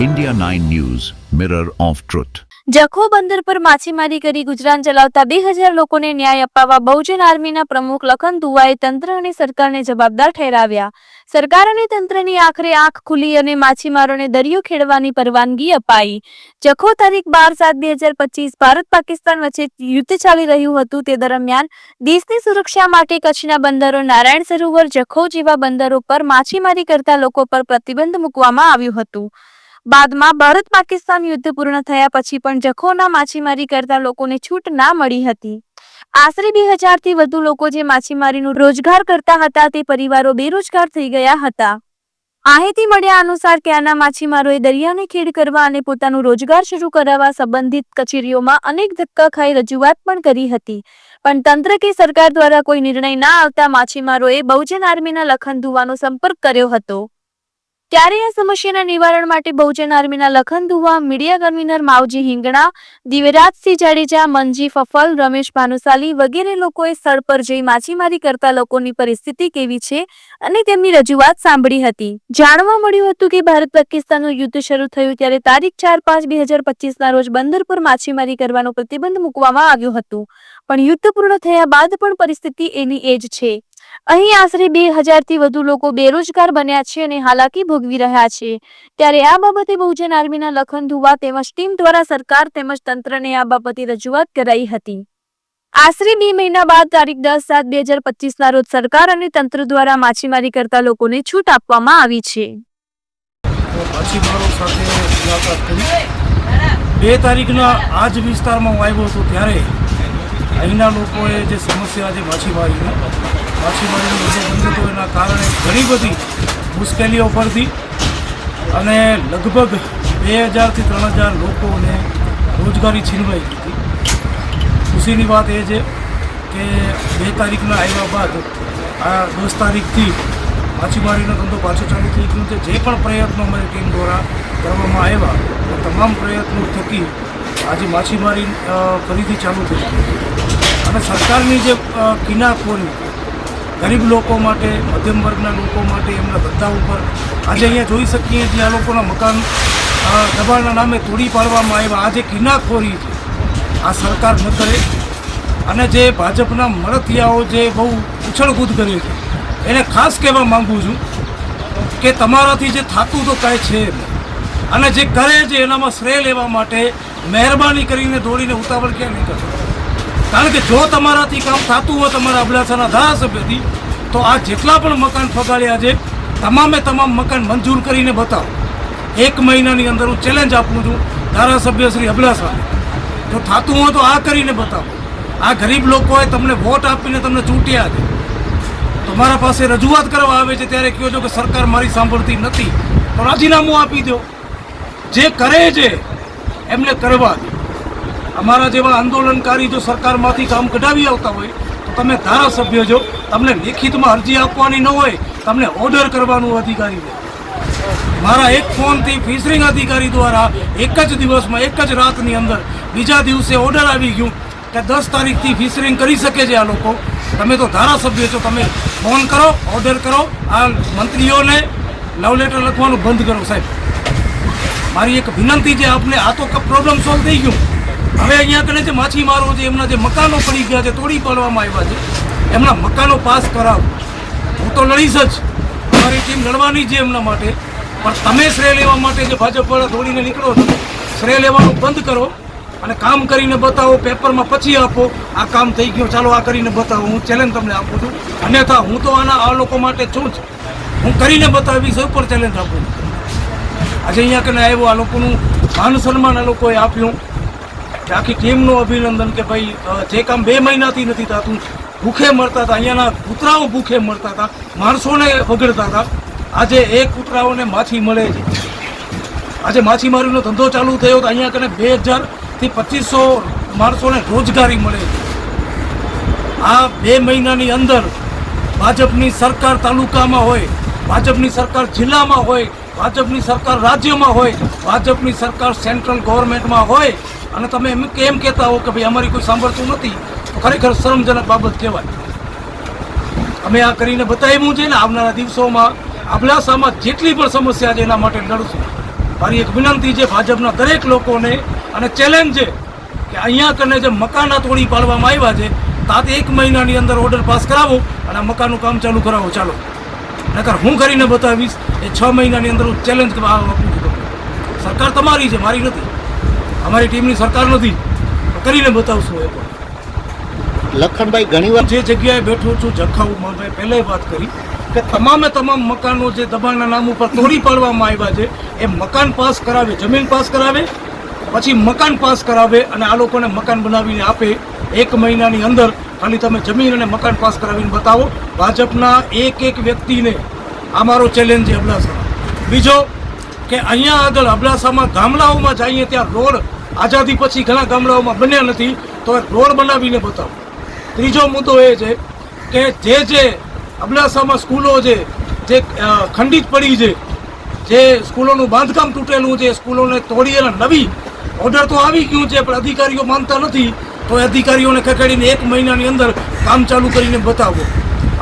India 9 News, Mirror of Truth. Jakhau બંદર પર માછીમારી કરી ગુજરાન ચલાવતા બે હજાર લોકોને ન્યાય અપાવવા બહુજન આર્મીના પ્રમુખ લખન દુવાએ તંત્ર અને સરકારને જવાબદાર ઠેરાવ્યા. સરકાર અને તંત્રની આખરે આંખ ખુલી અને માછીમારોને દરિયો ખેડવાની પરવાનગી અપાઈ. જખો તારીખ બાર સાત બે હજાર પચીસ ભારત પાકિસ્તાન વચ્ચે યુદ્ધ ચાલી રહ્યું હતું તે દરમિયાન દેશની સુરક્ષા માટે કચ્છના બંદરો નારાયણ સરોવર જખો જેવા બંદરો પર માછીમારી કરતા લોકો પર પ્રતિબંધ મૂકવામાં આવ્યું હતું. બાદમાં ભારત પાકિસ્તાન યુદ્ધ પૂર્ણ થયા પછી પણ જખોના માછીમારી કરતા લોકોને છૂટ ના મળી હતી. આશરે બે હજારથી વધુ લોકો જે માછીમારીનું રોજગાર કરતા હતા તે પરિવારો બેરોજગાર થઈ ગયા હતા. માહિતી મળ્યા અનુસાર ક્યાંના માછીમારોએ દરિયાને ખેડ કરવા અને પોતાનું રોજગાર શરૂ કરાવવા સંબંધિત કચેરીઓમાં અનેક ધક્કા ખાઈ રજૂઆત પણ કરી હતી. પણ તંત્ર કે સરકાર દ્વારા કોઈ નિર્ણય ના આવતા માછીમારોએ બહુજન આર્મીના લખન ધુવાનો સંપર્ક કર્યો હતો. ત્યારે આ સમસ્યાના નિવારણ માટે બહુજન આર્મીના લખન દુવા મીડિયા કન્વીનર માવજી હિંગણા, દિવ્યરાજસિંહ જાડેજા, મનજી ફફલ, રમેશ ભાનુશાલી વગેરે લોકોએ સ્થળ પર જઈ માછીમારી કરતા લોકોની પરિસ્થિતિ કેવી છે અને તેમની રજૂઆત સાંભળી હતી. જાણવા મળ્યું હતું કે ભારત પાકિસ્તાનનું યુદ્ધ શરૂ થયું ત્યારે તારીખ ચાર પાંચ બે હજાર પચીસના રોજ બંદર પર માછીમારી કરવાનો પ્રતિબંધ મૂકવામાં આવ્યું હતું. પણ યુદ્ધ પૂર્ણ થયા બાદ પણ પરિસ્થિતિ એની એ જ છે. અહીં આશરે બે હજારથી વધુ લોકો બેરોજગાર બન્યા છે અને હાલાકી ભોગવી રહ્યા છે. ત્યારે આ બાબતે બહુજન આર્મીના લખન ધુવા તેમજ ટીમ દ્વારા સરકાર તેમજ તંત્રને આ બાબતે રજૂઆત કરાઈ હતી. આશરે બે મહિના બાદ તારીખ દસ સાત બે હજાર પચીસના રોજ સરકાર અને તંત્ર દ્વારા માછીમારી કરતા લોકોને છૂટ આપવામાં આવી છે. બે તારીખના આ જ વિસ્તારમાં હું હતો ત્યારે અહીંના લોકોએ જે સમસ્યા છે માછીમારીની માછીમારીનો બધો બંધ એના કારણે ઘણી બધી મુશ્કેલીઓ પડતી અને લગભગ બે હજારથી ત્રણ હજાર લોકોને રોજગારી છીનવાઈ હતી. ખુશીની વાત એ છે કે બે તારીખના આવ્યા બાદ આ દસ તારીખથી માછીમારીનો ધંધો પાછો ચાલુ થઈ ગયો છે. જે પણ પ્રયત્નો અમારી ટીમ દ્વારા કરવામાં આવ્યા એ તમામ પ્રયત્નો થકી આજે માછીમારી ફરીથી ચાલુ થઈ અને સરકારની જે અ, કિનાખોરી ગરીબ લોકો માટે, મધ્યમ વર્ગના લોકો માટે, એમના ધંધા ઉપર આજે અહીંયા જોઈ શકીએ છીએ આ લોકોના મકાન દબાણના નામે તોડી પાડવામાં આવ્યા. આ જે કિનાખોરી છે. આ સરકાર ન કરે. અને જે ભાજપના મળતિયાઓ જે બહુ ઉછળકૂદ કરે છે, એને ખાસ કહેવા માંગુ છું કે તમારાથી જે થતું તો કાંઈ છે અને જે કરે છે, એનામાં શ્રેય લેવા માટે મહેરબાની કરીને દોડીને ઉતાવળ ક્યાં નહીં કરશો કારણ કે જો તમારાથી કામ થતું હોય તમારા અબડાસાના ધારાસભ્યથી, તો આ જેટલા પણ મકાન ફગાડ્યા છે, તમામે તમામ મકાન મંજૂર કરીને બતાવો. એક મહિનાની અંદર હું ચેલેન્જ આપું છું ધારાસભ્ય શ્રી અબડાસાને. જો થતું હોય તો આ કરીને બતાવો. આ ગરીબ લોકોએ તમને વોટ આપીને તમને ચૂંટ્યા છે. તમારા પાસે રજૂઆત કરવા આવે છે ત્યારે કહો છો કે સરકાર મારી સાંભળતી નથી. તો રાજીનામું આપી દો. જે કરે છે, એમને કરવા દો. અમારા જેવા આંદોલનકારી જો સરકારમાંથી કામ કઢાવી આવતા હોય, તો તમે ધારાસભ્ય છો તમને લેખિતમાં અરજી આપવાની ન હોય, તમને ઓર્ડર કરવાનું અધિકારી મારા એક ફોનથી ફિશરિંગ અધિકારી દ્વારા એક જ દિવસમાં, એક જ રાતની અંદર બીજા દિવસે ઓર્ડર આવી ગયું કે દસ તારીખથી ફિશરિંગ કરી શકે છે આ લોકો. તમે તો ધારાસભ્ય છો, તમે ફોન કરો ઓર્ડર કરો, આ મંત્રીઓને લવ લેટર લખવાનું બંધ કરો, સાહેબ. મારી એક વિનંતી છે, આપને આ તો પ્રોબ્લેમ સોલ્વ થઈ ગયું. હવે અહીંયા કને જે માછીમારો છે, એમના જે મકાનો પડી ગયા છે, તોડી પાડવામાં આવ્યા છે. એમના મકાનો પાસ કરાવો. હું તો લડીશ જ. અમારી ટીમ લડવાની છે એમના માટે. પણ તમે શ્રેય લેવા માટે જે ભાજપ વાળા દોડીને નીકળો છો, શ્રેય લેવાનું બંધ કરો અને કામ કરીને બતાવો, પેપરમાં પછી આપો. આ કામ થઈ ગયું, ચાલો આ કરીને બતાવો. હું ચેલેન્જ તમને આપું છું. અન્યથા હું તો આના આ લોકો માટે છું જ. હું કરીને બતાવીશ ઉપર ચેલેન્જ આપું છું. આજે અહીંયા કને આવ્યો, આ લોકોનું માન સન્માન આ લોકોએ આપ્યું. આખી ટીમનું અભિનંદન કે ભાઈ જે કામ બે મહિનાથી નથી થતું, ભૂખે મરતા હતા, અહીંયાના કૂતરાઓ ભૂખે મરતા હતા, માણસોને વગડતા હતા. આજે એ કૂતરાઓને માછી મળે છે. આજે માછીમારીનો ધંધો ચાલુ થયો તો અહીંયા કને બે હજારથી પચીસો માણસોને રોજગારી મળે છે. આ બે મહિનાની અંદર ભાજપની સરકાર તાલુકામાં હોય, ભાજપની સરકાર જિલ્લામાં હોય, ભાજપની સરકાર રાજ્યમાં હોય, ભાજપની સરકાર સેન્ટ્રલ ગવર્મેન્ટમાં હોય અને તમે એમ કેમ કહેતા હો કે ભાઈ અમારી કોઈ સાંભળતું નથી? તો ખરેખર શરમજનક બાબત કહેવાય. અમે આ કરીને બતાવ્યું છે ને, આવનારા દિવસોમાં અબડાસામાં જેટલી પણ સમસ્યા છે એના માટે લડશું. મારી એક વિનંતી છે ભાજપના દરેક લોકોને અને ચેલેન્જ છે કે અહીંયા કને જે મકાના તોડી પાડવામાં આવ્યા છે, તાત એક મહિનાની અંદર ઓર્ડર પાસ કરાવો અને મકાનનું કામ ચાલુ કરાવો, ચાલો. નકર હું કરીને બતાવીશ, એ છ મહિનાની અંદર હું ચેલેન્જ આપું છું સરકાર તમારી છે, મારી નથી. અમારી ટીમની સરકાર નથી. કરીને બતાવશું એ પણ. લખનભાઈ ઘણીવાર જે જગ્યાએ બેઠો છું જખાઉમાં મેં પહેલે વાત કરી કે તમામે તમામ મકાનો જે દબાણના નામ ઉપર તોડી પાડવામાં આવ્યા છે એ મકાન પાસ કરાવે જમીન પાસ કરાવે પછી મકાન પાસ કરાવે અને આ લોકોને મકાન બનાવીને આપે એક મહિનાની અંદર ખાલી તમે જમીન અને મકાન પાસ કરાવીને બતાવો. ભાજપના એક એક વ્યક્તિને આ મારો ચેલેન્જ છે અબડાસા બીજો કે અહીંયા આગળ અબડાસામાં ગામડાઓમાં જઈએ ત્યાં રોડ આઝાદી પછી ઘણા ગામડાઓમાં બન્યા નથી. તો રોડ બનાવીને બતાવો. ત્રીજો મુદ્દો એ છે કે જે જે અબડાસામાં સ્કૂલો છે, જે ખંડિત પડી છે, જે સ્કૂલોનું બાંધકામ તૂટેલું છે સ્કૂલોને તોડી અને નવી ઓર્ડર તો આવી ગયું છે, પણ અધિકારીઓ માનતા નથી. તો અધિકારીઓને ખસેડીને એક મહિનાની અંદર કામ ચાલુ કરીને બતાવો.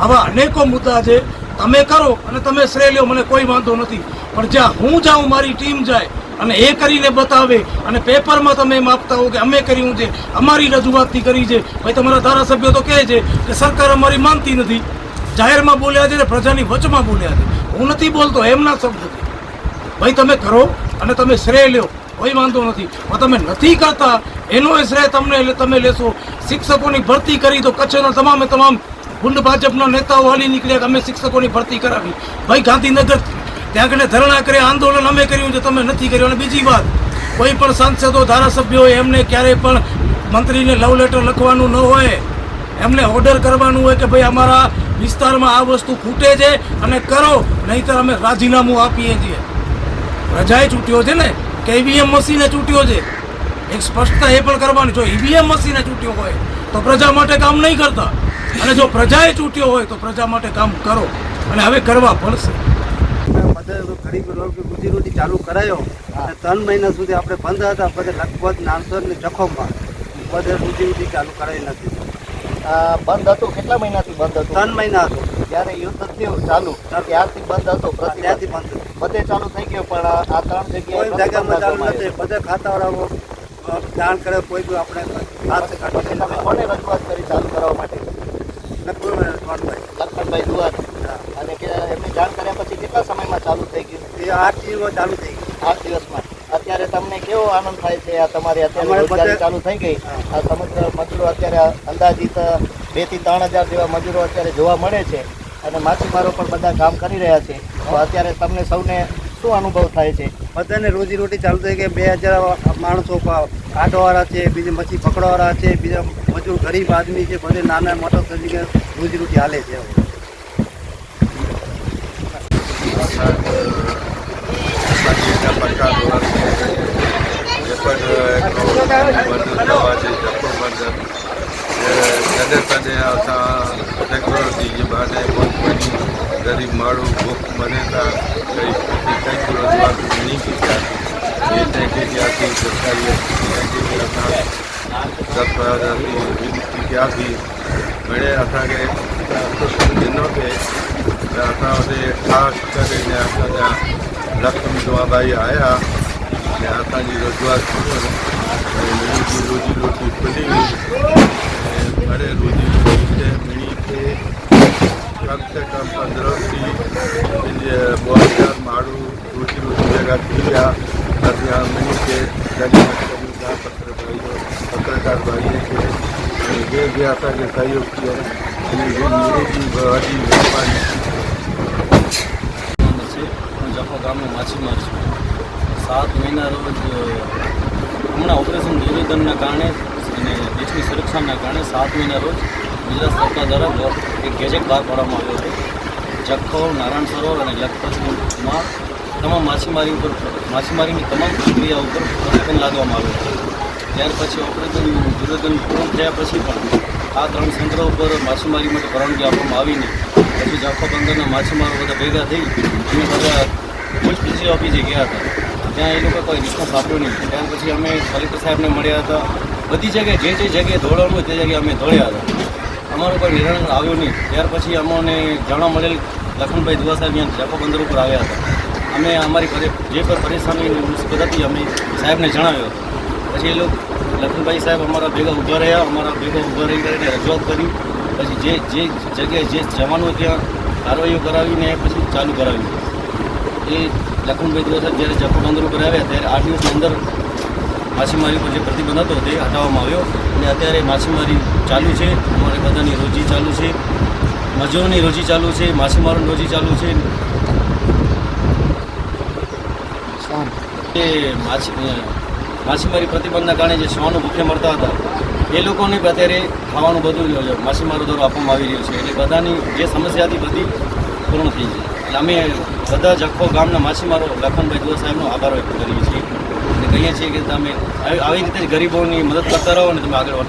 આવા અનેકો મુદ્દા છે. તમે કરો અને તમે શ્રેય લ્યો મને કોઈ વાંધો નથી. પણ જ્યાં હું જાઉં, મારી ટીમ જાય અને એ કરીને બતાવે અને પેપરમાં તમે એમ આપતા હો કે અમે કર્યું છે, અમારી રજૂઆતથી કરી છે. ભાઈ, તમારા ધારાસભ્યો તો કહે છે કે સરકાર અમારી માનતી નથી. જાહેરમાં બોલ્યા છે ને પ્રજાની વચમાં બોલ્યા છે. હું નથી બોલતો, એમના શબ્દ ભાઈ, તમે કરો અને તમે શ્રેય લ્યો. કોઈ વાંધો નથી. પણ તમે નથી કરતા, એનો શ્રેય તમને તમે લેશો. શિક્ષકોની ભરતી કરી તો કચ્છના તમામે તમામ ગુંડ ભાજપના નેતાઓ હાલી નીકળ્યા કે અમે શિક્ષકોની ભરતી કરાવી. ભાઈ, ગાંધીનગર ત્યાં આગળ ધરણા કરે, આંદોલન અમે કર્યું છે, તમે નથી કર્યું. અને બીજી વાત, કોઈ પણ સાંસદો ધારાસભ્યો એમને ક્યારેય પણ મંત્રીને લવ લેટર લખવાનું ન હોય, એમને ઓર્ડર કરવાનું હોય કે ભાઈ અમારા વિસ્તારમાં આ વસ્તુ ખૂટે છે અને કરો, નહીંતર અમે રાજીનામું આપીએ છીએ. પ્રજાએ ચૂંટ્યો છે ને, કે ઈવીએમ મશીને ચૂંટ્યો છે. એક સ્પષ્ટતા એ પણ કરવાની, જો ઈવીએમ મશીને ચૂંટ્યો હોય, તો પ્રજા માટે કામ નહીં કરતા. અને જો પ્રજાએ ચૂંટ્યો હોય, તો પ્રજા માટે કામ કરો. અને હવે કરવા પડશે. બધે ગરીબ રોડ રોજી ચાલુ કરાયો અને ત્રણ મહિના સુધી આપણે બંધ હતા બધે લગભગ નાનસર ને જખમમાં બધે રોજી રોટી ચાલુ કરાવી નથી. આ બંધ હતું? કેટલા મહિનાથી બંધ હતું? ત્રણ મહિના હતો. જ્યારે યુદ્ધ થયું ચાલુ. ત્યારથી બંધ હતો ત્યાંથી બંધ. બધે ચાલુ થઈ ગયો પણ આ ત્રણ જગ્યાએ જગ્યામાં ચાલુ નથી. બધે ખાતાવાળાઓ જાણ કરે કોઈ બી આપણે હાથ કાઢી કોને રજૂઆત કરી ચાલુ કરવા માટે? લખનભાઈ લખનભાઈ દુઆર અને કે એમની જાણ કેટલા સમયમાં ચાલુ થઈ ગયું? એ આઠ દિવસ ચાલુ થઈ ગયું. આઠ દિવસમાં. અત્યારે તમને કેવો આનંદ થાય છે? આ તમારી અત્યારે રોજગારી ચાલુ થઈ ગઈ. આ સમગ્ર મજૂરો અત્યારે અંદાજિત બેથી ત્રણ હજાર જેવા મજૂરો અત્યારે જોવા મળે છે અને માછીમારો પણ બધા કામ કરી રહ્યા છે. તો અત્યારે તમને સૌને શું અનુભવ થાય છે? બધાને રોજી રોટી ચાલુ થઈ ગઈ. બે હજાર માણસો કાઢવાવાળા છે બીજા મચ્છી પકડવાવાળા છે બીજા મજૂર ગરીબ આદમી છે બધે નાના મોટા તરીકે રોજી રોટી હાલે છે. હવે. બાકીના પ્રકાર જે પણ બંધ થવા છે જપ્પો બંધ કદે કદે આવતા ટેકનોલોજી જે બાને કોઈ ગરીબ માળું ભૂખ બને તા કઈ કંઈક રજૂઆત નહીં કીધા એ ટેકિયાથી સરકારી સરકારી विनंती क्या थी मिळे असांखे ॾिनो थिए त असां हुते ख़ासि करे ने असांजा लक्ष्मी दुआबाई आया ऐं असांजी रजूआत थी ऐं मिणी जी रोजी रोटी खुली हुई ऐं भले रोजी रोटी ते मिणी खे कम से कम पंद्रहं थी ॿ हज़ार माण्हू रोजी रोटी जॻह थी विया असां मिणी खे जॻह कयूं था पत्रकारियो पत्रकार भाई खे ऐं जे बि असांखे सहयोग कयो हुनजी मिणी जी वॾी महिरबानी છે ગામનો માછીમાર છું. સાત મહિના રોજ હમણાં ઓપરેશન દુર્યોધનના કારણે અને દેશની સુરક્ષાના કારણે સાત મહિના રોજ ગુજરાત સરકાર દ્વારા એક ગેજેટ બહાર પાડવામાં આવ્યો છે જખૌ, નારાયણ સરોવર અને લખપતમાં તમામ માછીમારી ઉપર, માછીમારીની તમામ પ્રક્રિયા ઉપર પ્રતિબંધ લાદવામાં આવ્યો છે ત્યાર પછી ઓપરેશન દુર્યોધન પૂર્ણ થયા પછી પણ આ ત્રણ સંગ્રહ ઉપર માછીમારી માટે પરવાનગી આપવામાં આવીને પછી જખો બંદરના માછીમારો બધા ભેગા થઈ અને બધા ભુજ પીસી ઓફિસે ગયા હતા. ત્યાં એ લોકો કોઈ રિસ્પોન્સ આપ્યો નહીં. ત્યાર પછી અમે કલેક્ટર સાહેબને મળ્યા હતા. બધી જગ્યાએ જે જે જગ્યાએ દોડવાનું હોય તે જગ્યાએ અમે દોડ્યા હતા. અમારો કોઈ નિર્ણય આવ્યો નહીં. ત્યાર પછી અમને જાણવા મળેલ લખનભાઈ દુવા સાહેબ અહીંયા જખો બંદર ઉપર આવ્યા હતા. અમે અમારી ઘરે જે પણ પરેશાની મુસીબત હતી અમે સાહેબને જણાવ્યો. પછી એ લોકો, લખનભાઈ સાહેબ અમારા ભેગા ઊભા રહ્યા, અમારા ભેગા ઊભા રહી કરીને રજૂઆત કરી. પછી જે જે જગ્યાએ જે જવાનું ત્યાં કાર્યવાહીઓ કરાવીને પછી ચાલુ કરાવ્યું. એ લખનભાઈ દિવસ જ્યારે જખો બંદર ઉપર ત્યારે આઠ દિવસની અંદર માછીમારી પર જે પ્રતિબંધ હતો તે હટાવવામાં આવ્યો. અને અત્યારે માછીમારી ચાલુ છે. અમારે બધાની રોજી ચાલુ છે. મજૂરોની રોજી ચાલુ છે. માછીમારોની રોજી ચાલુ છે. એ માછી માછીમારી પ્રતિબંધના કારણે જે શ્વાનો ભૂખે મળતા હતા, એ લોકોને અત્યારે ખાવાનું બધું માછીમારો દ્વારા આપવામાં આવી રહ્યું છે. એટલે બધાની જે સમસ્યા હતી બધી પૂર્ણ થઈ છે એટલે અમે બધા જખો ગામના માછીમારો લખનભાઈ દુઆ સાહેબનો આભાર વ્યક્ત કરીએ છીએ. અને કહીએ છીએ કે તમે આવી રીતે જ ગરીબોની મદદ કરતા રહો અને તમે આગળ